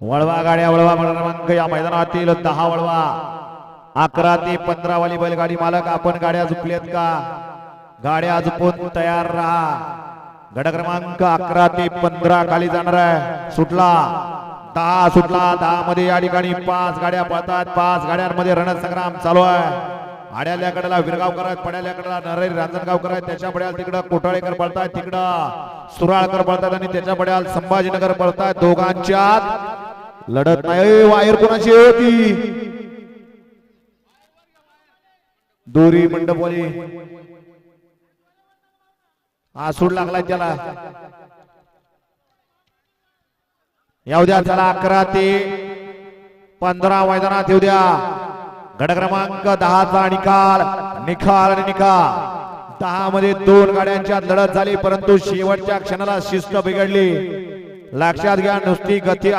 वळवा गाड्या वळवा क्रमांक या मैदानातील दहा वळवा. अकरा ते पंधरा वाली बैलगाडी मालक आपण गाड्या झुकल्यात का? गाड्या झुकून तयार राहा. गड क्रमांक अकरा ते पंधरा खाली जाणार आहे. सुटला. दहा सुटला. दहा मध्ये या ठिकाणी पाच गाड्या पळतात. पाच गाड्यांमध्ये रणसंग्राम चालू आहे. आड्याल्या कडेला विरगावकर आहेत पड्याल्या कडेला नरेरी रांजणगावकर आहेत. त्याच्या पड्याला तिकडं कोटाळेकर पळतायत तिकडं सुराळकर पळतात आणि त्याच्या पड्याला संभाजीनगर पळतायत दोघांच्यात लढत नाही वायर कोणाची होती दोरी मंडपवाली हा सूड लागलाय त्याला. येऊ द्या चला अकरा ते पंधरा मैदानात येऊ द्या. गड क्रमांक दहाचा निकाल निकाल आणि निकाल. दहा मध्ये दोन गाड्यांच्या लढत झाली परंतु शेवटच्या क्षणाला शिस्त बिघडली. लक्षात घ्या नुसती गती